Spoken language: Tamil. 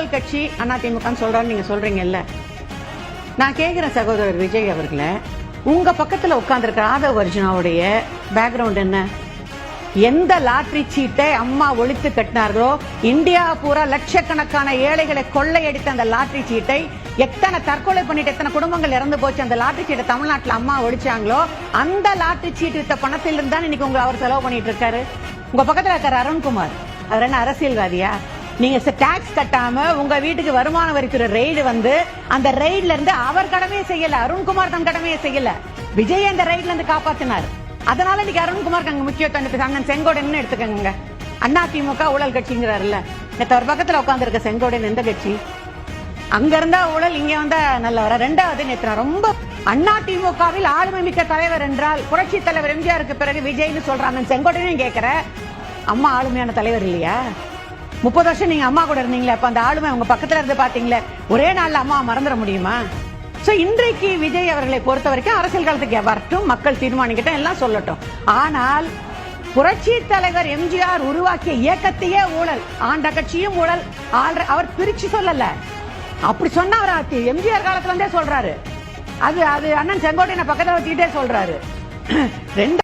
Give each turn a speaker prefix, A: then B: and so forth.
A: ஊழல் கட்சி அதிமுக சொல்றான்னு நீங்க சொல்றீங்கல்ல. நான் கேட்கிறேன் சகோதரர் விஜய் அவர்களை. உங்க பக்கத்துல உட்கார்ந்துருக்கிற ஆதவ் அர்ஜுனாவுடைய பேக்ரவுண்ட் என்ன? எந்த லாட்ரி சீட்டை அம்மா ஒழித்து கட்டினார்களோ இந்தியா பூரா லட்சக்கணக்கான ஏழைகளை கொள்ளையடித்த அந்த லாட்ரி சீட்டை எத்தனை தற்கொலை பண்ணிட்டு எத்தனை குடும்பங்கள் இறந்து போச்சு அந்த லாட்ரி சீட்டை தமிழ்நாட்டில் அம்மா ஒழிச்சாங்களோ அந்த லாட்ரி சீட்டு வித்த பணத்திலிருந்து தான் இன்னைக்கு உங்களை அவர் செலவு பண்ணிட்டு இருக்காரு? உங்க பக்கத்துல இருக்காரு அருண்குமார். அவர் என்ன அரசியல்வாதியா? நீங்க டாக்ஸ் கட்டாம உங்க வீட்டுக்கு வருமான வரித்துறை ரெய்டு வந்து அந்த ரெய்ட்ல இருந்து அவர் கடமையை செய்யல அருண்குமார் தன் கடமையை செய்யல. விஜய் அந்த ரெய்ட்ல இருந்து காப்பாத்தினார். அதனால இன்னைக்கு அருண்குமார் அங்க முக்கியத்துவம் இருக்கு. அண்ணன் செங்கோடன் எடுத்துக்கங்க. அண்ணா திமுக ஊழல் கட்சிங்கிறாருல்ல. நேற்று அவர் பக்கத்துல உட்கார்ந்து இருக்க செங்கோடன் எந்த கட்சி? அங்க இருந்தா ஊழல் இங்க வந்தா நல்லவர? ரெண்டாவது நேற்று ரொம்ப அண்ணா திமுகவில் ஆளுமை மிக்க தலைவர் என்றால் புரட்சி தலைவர் எம்ஜிஆருக்கு பிறகு விஜய்னு சொல்றாங்க செங்கோட்டையும் கேக்குற. அம்மா ஆளுமையான தலைவர் இல்லையா? முப்பது வருஷம் நீங்க அம்மா கூட இருந்தீங்களே அப்ப அந்த ஆளுமை உங்க பக்கத்துல இருந்து பாத்தீங்களே ஒரே நாள்ல அம்மா மறந்துட முடியுமா? சோ இன்றைக்கு விஜய் அவர்களை பொறுத்த வரைக்கும் அரசியல் காலத்துக்கு வரட்டும் மக்கள் தீர்மானிக்கட்டும் எல்லாம் சொல்லட்டும். ஆனால் புரட்சி தலைவர் எம்ஜிஆர் உருவாக்கிய இயக்கத்தையே ஊழல் ஆண்ட கட்சியும் ஊழல். ஆள்ற- அவர் பிரிச்சு சொல்லல. அப்படி சொன்ன அவர் எம்ஜிஆர் காலத்துல இருந்தே சொல்றாரு. அது அது அண்ணன் செங்கோட்டையனை பக்கத்துல வச்சுக்கிட்டே சொல்றாரு. ரெண்டு